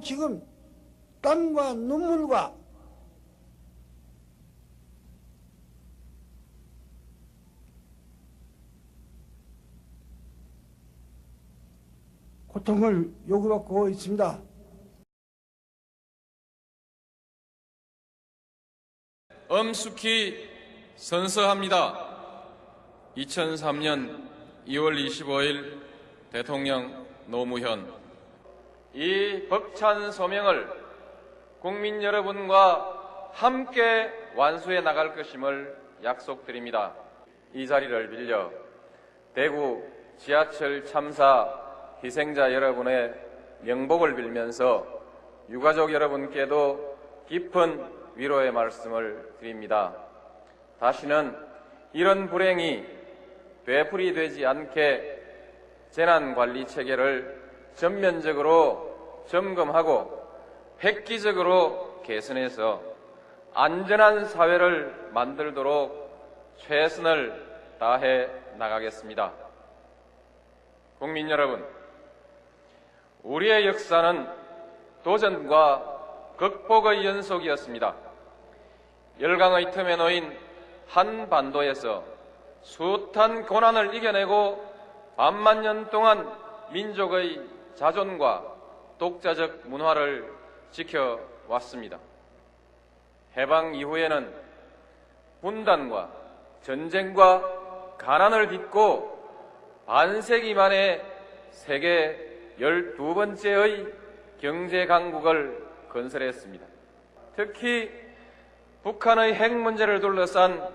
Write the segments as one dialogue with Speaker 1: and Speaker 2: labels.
Speaker 1: 지금 땀과 눈물과 고통을 요구받고 있습니다.
Speaker 2: 엄숙히 선서합니다. 2003년 2월 25일 대통령 노무현 이 벅찬 소명을 국민 여러분과 함께 완수해 나갈 것임을 약속드립니다. 이 자리를 빌려 대구 지하철 참사 희생자 여러분의 명복을 빌면서 유가족 여러분께도 깊은 위로의 말씀을 드립니다. 다시는 이런 불행이 되풀이되지 않게 재난관리 체계를 전면적으로 점검하고 획기적으로 개선해서 안전한 사회를 만들도록 최선을 다해 나가겠습니다. 국민 여러분, 우리의 역사는 도전과 극복의 연속이었습니다. 열강의 틈에 놓인 한반도에서 숱한 고난을 이겨내고 반만 년 동안 민족의 자존과 독자적 문화를 지켜왔습니다. 해방 이후에는 분단과 전쟁과 가난을 딛고 반세기 만에 세계 12번째의 경제 강국을 건설했습니다. 특히 북한의 핵 문제를 둘러싼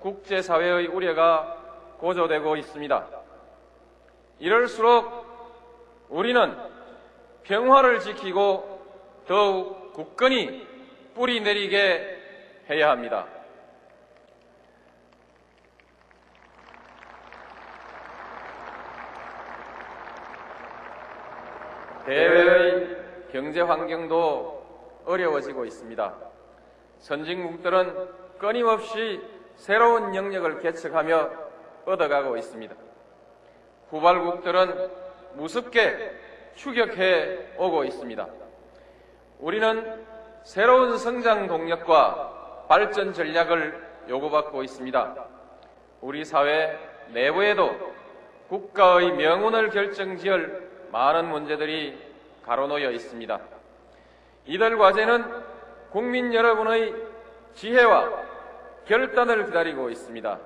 Speaker 2: 국제사회의 우려가 고조되고 있습니다. 이럴수록 우리는 평화를 지키고 더욱 굳건히 뿌리 내리게 해야 합니다. 대외의 경제 환경도 어려워지고 있습니다. 선진국들은 끊임없이 새로운 영역을 개척하며 뻗어가고 있습니다. 후발국들은 무섭게 추격해 오고 있습니다. 우리는 새로운 성장 동력과 발전 전략을 요구받고 있습니다. 우리 사회 내부에도 국가의 명운을 결정지을 많은 문제들이 가로놓여 있습니다. 이들 과제는 국민 여러분의 지혜와 결단을 기다리고 있습니다.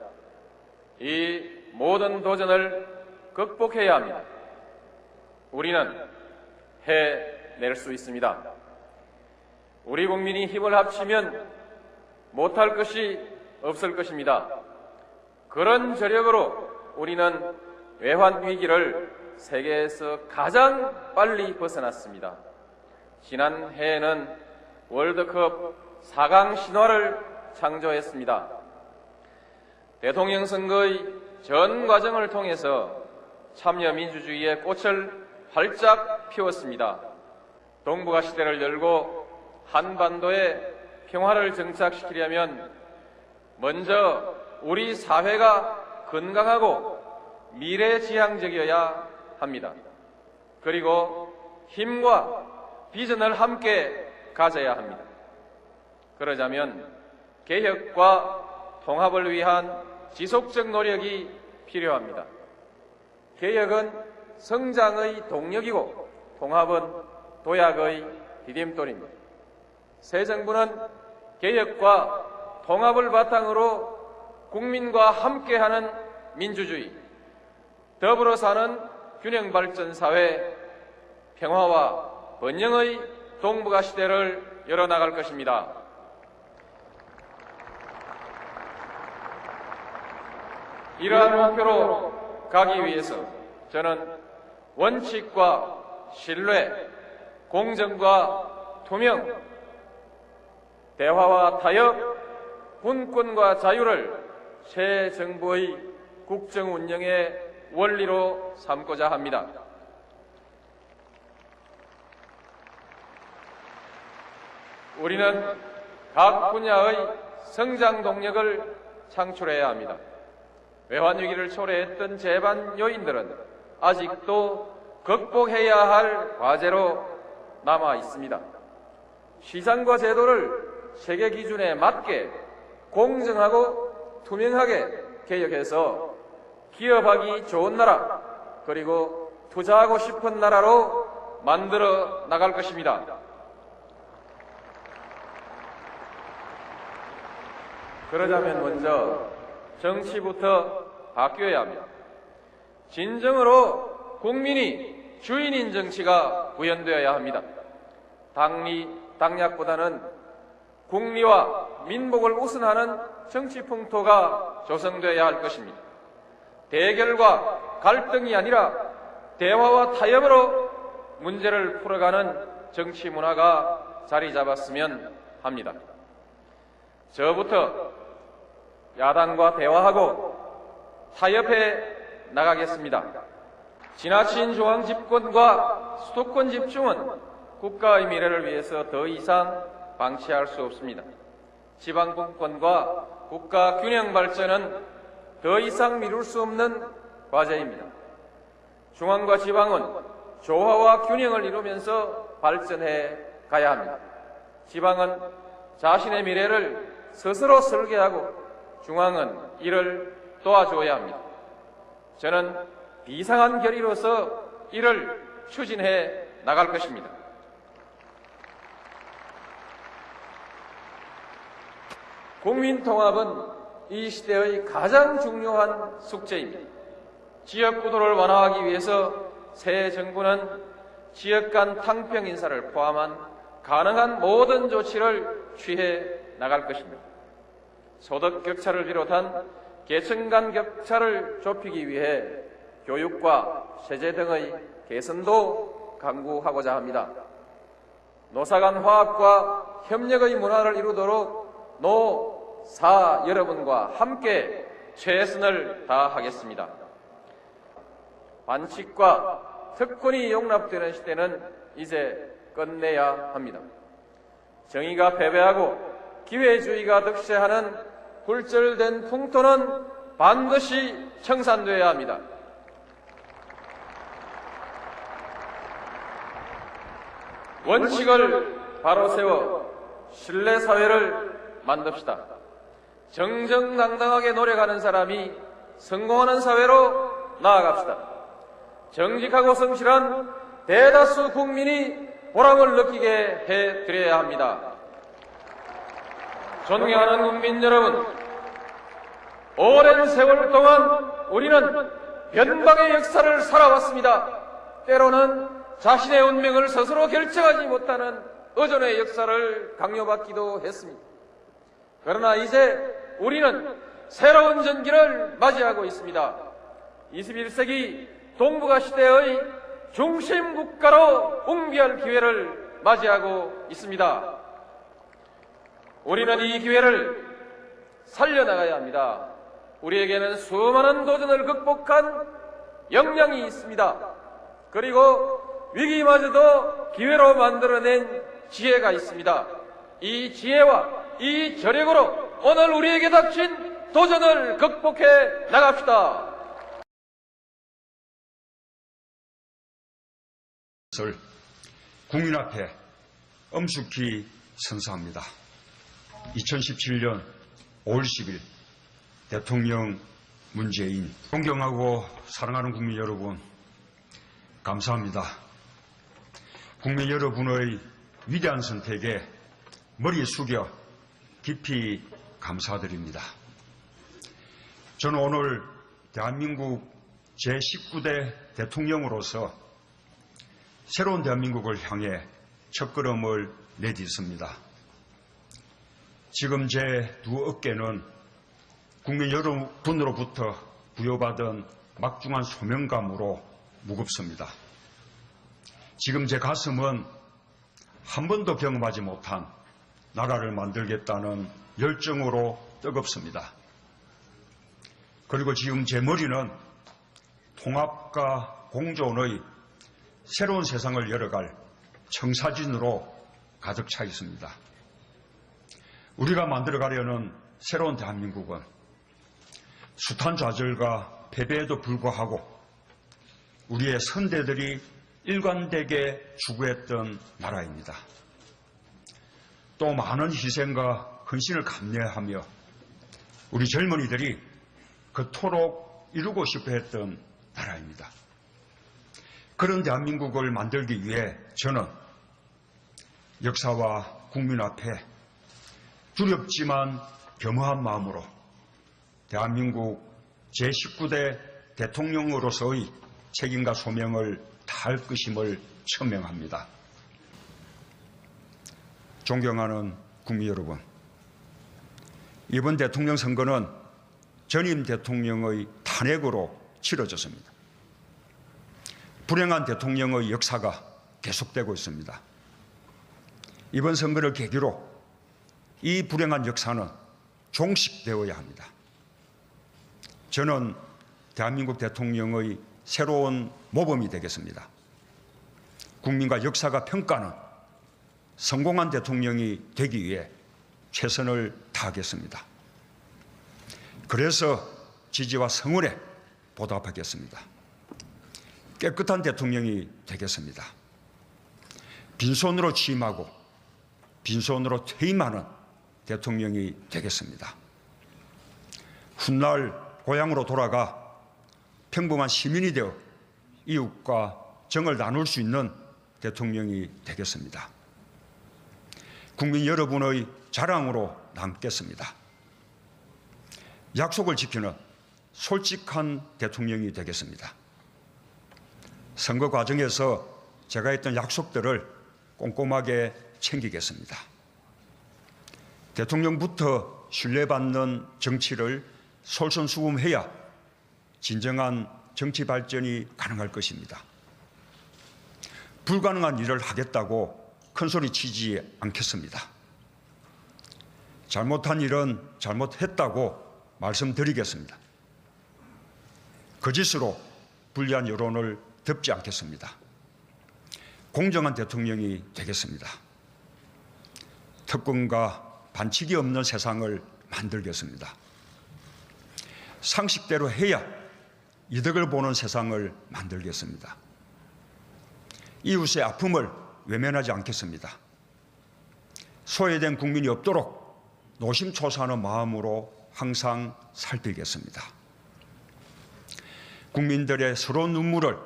Speaker 2: 이 모든 도전을 극복해야 합니다. 우리는 해낼 수 있습니다. 우리 국민이 힘을 합치면 못할 것이 없을 것입니다. 그런 저력으로 우리는 외환 위기를 세계에서 가장 빨리 벗어났습니다. 지난 해에는 월드컵 4강 신화를 창조했습니다. 대통령 선거의 전 과정을 통해서 참여 민주주의의 꽃을 활짝 피웠습니다. 동북아 시대를 열고 한반도에 평화를 정착시키려면 먼저 우리 사회가 건강하고 미래지향적이어야 합니다. 그리고 힘과 비전을 함께 가져야 합니다. 그러자면 개혁과 통합을 위한 지속적 노력이 필요합니다. 개혁은 성장의 동력이고 통합은 도약의 디딤돌입니다. 새 정부는 개혁과 통합을 바탕으로 국민과 함께하는 민주주의, 더불어 사는 균형 발전 사회, 평화와 번영의 동북아 시대를 열어나갈 것입니다. 이러한 목표로 가기 위해서 저는 원칙과 신뢰, 공정과 투명, 대화와 타협, 분권과 자유를 새 정부의 국정 운영의 원리로 삼고자 합니다. 우리는 각 분야의 성장 동력을 창출해야 합니다. 외환 위기를 초래했던 재반 요인들은 아직도 극복해야 할 과제로 남아 있습니다. 시장과 제도를 세계 기준에 맞게 공정하고 투명하게 개혁해서 기업하기 좋은 나라 그리고 투자하고 싶은 나라로 만들어 나갈 것입니다. 그러자면 먼저 정치부터 바뀌어야 합니다. 진정으로 국민이 주인인 정치가 구현되어야 합니다. 당리, 당략보다는 국리와 민복을 우선하는 정치 풍토가 조성되어야 할 것입니다. 대결과 갈등이 아니라 대화와 타협으로 문제를 풀어가는 정치 문화가 자리 잡았으면 합니다. 저부터 야당과 대화하고 타협해 나가겠습니다. 지나친 중앙 집권과 수도권 집중은 국가의 미래를 위해서 더 이상 방치할 수 없습니다. 지방 분권과 국가 균형 발전은 더 이상 미룰 수 없는 과제입니다. 중앙과 지방은 조화와 균형을 이루면서 발전해 가야 합니다. 지방은 자신의 미래를 스스로 설계하고 중앙은 이를 도와줘야 합니다. 저는 비상한 결의로서 이를 추진해 나갈 것입니다. 국민 통합은 이 시대의 가장 중요한 숙제입니다. 지역 구도를 완화하기 위해서 새 정부는 지역 간 탕평 인사를 포함한 가능한 모든 조치를 취해 나갈 것입니다. 소득 격차를 비롯한 계층 간 격차를 좁히기 위해 교육과 세제 등의 개선도 강구하고자 합니다. 노사 간 화합과 협력의 문화를 이루도록 노, 사 여러분과 함께 최선을 다하겠습니다. 반칙과 특권이 용납되는 시대는 이제 끝내야 합니다. 정의가 패배하고 기회주의가 득세하는 굴절된 풍토는 반드시 청산되어야 합니다. 원칙을 바로 세워 신뢰 사회를 만듭시다. 정정당당하게 노력하는 사람이 성공하는 사회로 나아갑시다. 정직하고 성실한 대다수 국민이 보람을 느끼게 해드려야 합니다. 존경하는 국민 여러분, 오랜 세월 동안 우리는 변방의 역사를 살아왔습니다. 때로는 자신의 운명을 스스로 결정하지 못하는 의존의 역사를 강요받기도 했습니다. 그러나 이제 우리는 새로운 전기를 맞이하고 있습니다. 21세기 동북아 시대의 중심 국가로 웅비할 기회를 맞이하고 있습니다. 우리는 이 기회를 살려나가야 합니다. 우리에게는 수많은 도전을 극복한 역량이 있습니다. 그리고 위기마저도 기회로 만들어낸 지혜가 있습니다. 이 지혜와 이 저력으로 오늘 우리에게 닥친 도전을 극복해 나갑시다.
Speaker 3: 국민 앞에 엄숙히 선서합니다. 2017년 5월 10일 대통령 문재인 존경하고 사랑하는 국민 여러분 감사합니다. 국민 여러분의 위대한 선택에 머리 숙여 깊이 감사드립니다. 저는 오늘 대한민국 제19대 대통령으로서 새로운 대한민국을 향해 첫걸음을 내딛습니다. 지금 제 두 어깨는 국민 여러분으로부터 부여받은 막중한 소명감으로 무겁습니다. 지금 제 가슴은 한 번도 경험하지 못한 나라를 만들겠다는 열정으로 뜨겁습니다. 그리고 지금 제 머리는 통합과 공존의 새로운 세상을 열어갈 청사진으로 가득 차 있습니다. 우리가 만들어가려는 새로운 대한민국은 숱한 좌절과 패배에도 불구하고 우리의 선대들이 일관되게 추구했던 나라입니다. 또 많은 희생과 헌신을 감내하며 우리 젊은이들이 그토록 이루고 싶어 했던 나라입니다. 그런 대한민국을 만들기 위해 저는 역사와 국민 앞에 두렵지만 겸허한 마음으로 대한민국 제19대 대통령으로서의 책임과 소명을 다할 것임을 천명합니다. 존경하는 국민 여러분, 이번 대통령 선거는 전임 대통령의 탄핵으로 치러졌습니다. 불행한 대통령의 역사가 계속되고 있습니다. 이번 선거를 계기로 이 불행한 역사는 종식되어야 합니다. 저는 대한민국 대통령의 새로운 모범이 되겠습니다. 국민과 역사가 평가는 성공한 대통령이 되기 위해 최선을 다하겠습니다. 그래서 지지와 성원에 보답하겠습니다. 깨끗한 대통령이 되겠습니다. 빈손으로 취임하고 빈손으로 퇴임하는 대통령이 되겠습니다. 훗날 고향으로 돌아가 평범한 시민이 되어 이웃과 정을 나눌 수 있는 대통령이 되겠습니다. 국민 여러분의 자랑으로 남겠습니다. 약속을 지키는 솔직한 대통령이 되겠습니다. 선거 과정에서 제가 했던 약속들을 꼼꼼하게 챙기겠습니다. 대통령부터 신뢰받는 정치를 솔선수범해야 진정한 정치 발전이 가능할 것입니다. 불가능한 일을 하겠다고 큰소리 치지 않겠습니다. 잘못한 일은 잘못했다고 말씀드리겠습니다. 거짓으로 불리한 여론을 덮지 않겠습니다. 공정한 대통령이 되겠습니다. 특권과 반칙이 없는 세상을 만들겠습니다. 상식대로 해야 이득을 보는 세상을 만들겠습니다. 이웃의 아픔을 외면하지 않겠습니다. 소외된 국민이 없도록 노심초사하는 마음으로 항상 살피겠습니다. 국민들의 서러운 눈물을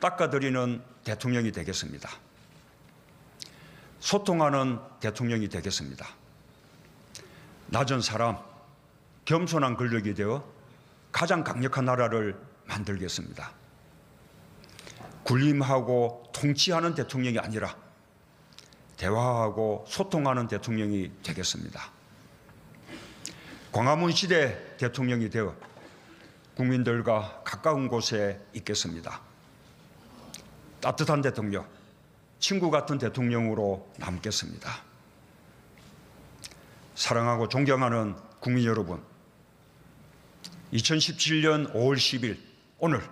Speaker 3: 닦아드리는 대통령이 되겠습니다. 소통하는 대통령이 되겠습니다. 낮은 사람, 겸손한 권력이 되어 가장 강력한 나라를 만들겠습니다. 군림하고 통치하는 대통령이 아니라 대화하고 소통하는 대통령이 되겠습니다. 광화문 시대 대통령이 되어 국민들과 가까운 곳에 있겠습니다. 따뜻한 대통령, 친구 같은 대통령으로 남겠습니다. 사랑하고 존경하는 국민 여러분, 2017년 5월 10일 오늘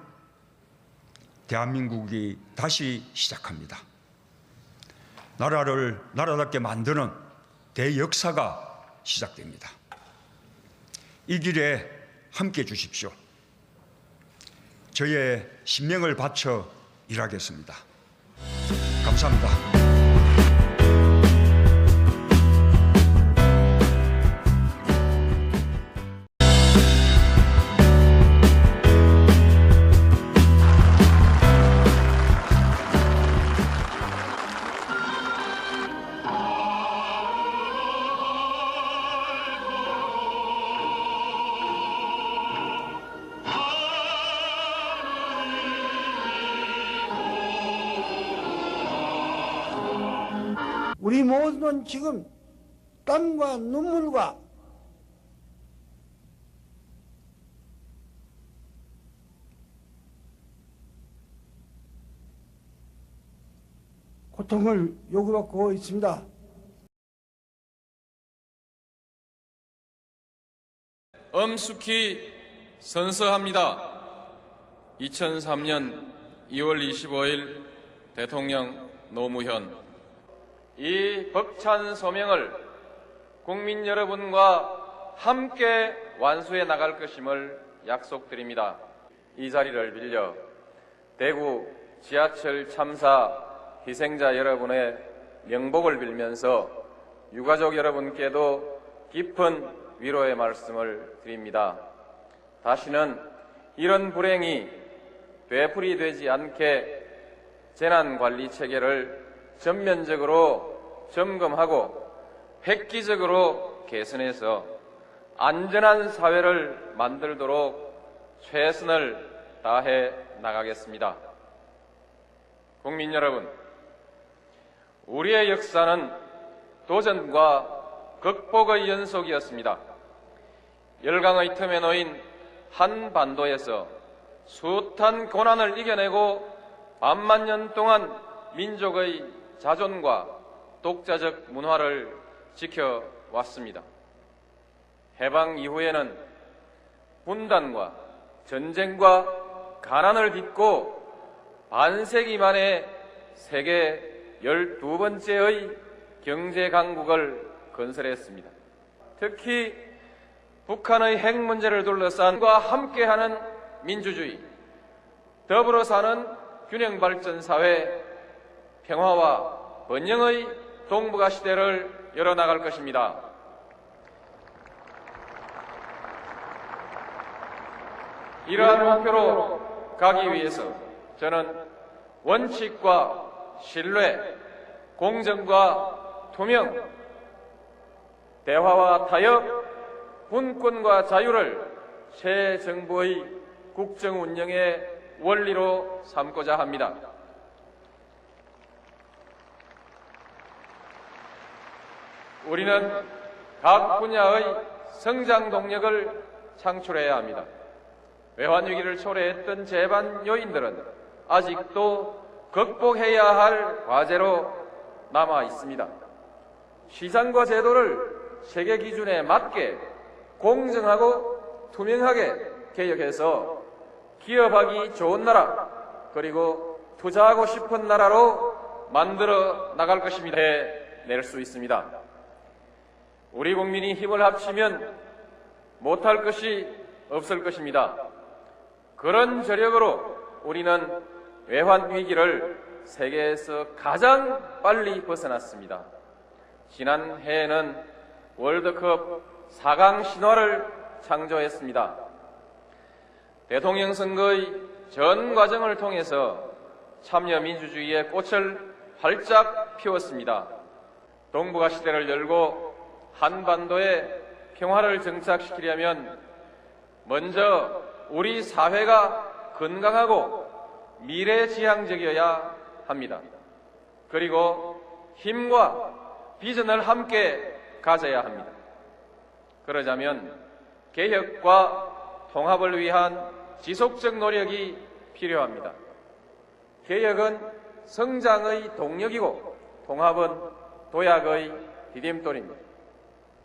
Speaker 3: 대한민국이 다시 시작합니다. 나라를 나라답게 만드는 대역사가 시작됩니다. 이 길에 함께 해 주십시오. 저의 신명을 바쳐 일하겠습니다. 감사합니다.
Speaker 1: 지금 땀과 눈물과 고통을 요구받고 있습니다.
Speaker 2: 엄숙히 선서합니다. 2003년 2월 25일 대통령 노무현 이 벅찬 소명을 국민 여러분과 함께 완수해 나갈 것임을 약속드립니다. 이 자리를 빌려 대구 지하철 참사 희생자 여러분의 명복을 빌면서 유가족 여러분께도 깊은 위로의 말씀을 드립니다. 다시는 이런 불행이 되풀이되지 않게 재난관리 체계를 전면적으로 점검하고 획기적으로 개선해서 안전한 사회를 만들도록 최선을 다해 나가겠습니다. 국민 여러분, 우리의 역사는 도전과 극복의 연속이었습니다. 열강의 틈에 놓인 한 반도에서 숱한 고난을 이겨내고 반만 년 동안 민족의 자존과 독자적 문화를 지켜왔습니다. 해방 이후에는 분단과 전쟁과 가난을 딛고 반세기 만에 세계 12번째의 경제 강국을 건설했습니다. 특히 북한의 핵 문제를 둘러싼과 함께하는 민주주의, 더불어 사는 균형 발전 사회, 평화와 번영의 동북아 시대를 열어나갈 것입니다. 이러한 목표로 가기 위해서 저는 원칙과 신뢰, 공정과 투명, 대화와 타협, 분권과 자유를 새 정부의 국정 운영의 원리로 삼고자 합니다. 우리는 각 분야의 성장 동력을 창출해야 합니다. 외환위기를 초래했던 재반 요인들은 아직도 극복해야 할 과제로 남아 있습니다. 시장과 제도를 세계 기준에 맞게 공정하고 투명하게 개혁해서 기업하기 좋은 나라 그리고 투자하고 싶은 나라로 만들어 나갈 것입니다. 낼수 있습니다. 우리 국민이 힘을 합치면 못할 것이 없을 것입니다. 그런 저력으로 우리는 외환 위기를 세계에서 가장 빨리 벗어났습니다. 지난 해에는 월드컵 4강 신화를 창조했습니다. 대통령 선거의 전 과정을 통해서 참여 민주주의의 꽃을 활짝 피웠습니다. 동북아 시대를 열고 한반도에 평화를 정착시키려면 먼저 우리 사회가 건강하고 미래지향적이어야 합니다. 그리고 힘과 비전을 함께 가져야 합니다. 그러자면 개혁과 통합을 위한 지속적 노력이 필요합니다. 개혁은 성장의 동력이고 통합은 도약의 디딤돌입니다.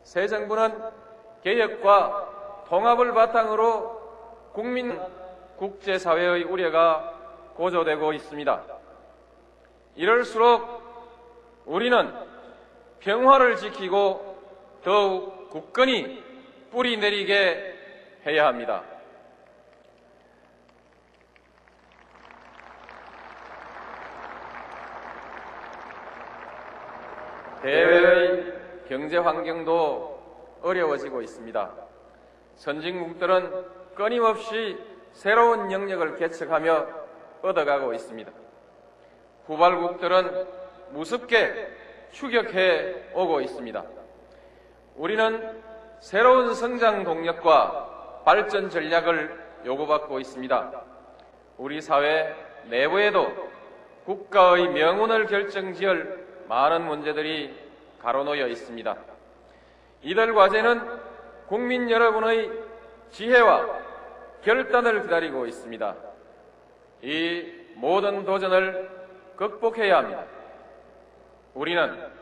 Speaker 2: 새 정부는 개혁과 통합을 바탕으로 국민 국제사회의 우려가 고조되고 있습니다. 이럴수록 우리는 평화를 지키고 더욱 굳건히 뿌리 내리게 해야 합니다. 대외의 경제 환경도 어려워지고 있습니다. 선진국들은 끊임없이 새로운 영역을 개척하며 얻어가고 있습니다. 후발국들은 무섭게 추격해 오고 있습니다. 우리는 새로운 성장 동력과 발전 전략을 요구받고 있습니다. 우리 사회 내부에도 국가의 명운을 결정지을 많은 문제들이 가로놓여 있습니다. 이들 과제는 국민 여러분의 지혜와 결단을 기다리고 있습니다. 이 모든 도전을 극복해야 합니다. 우리는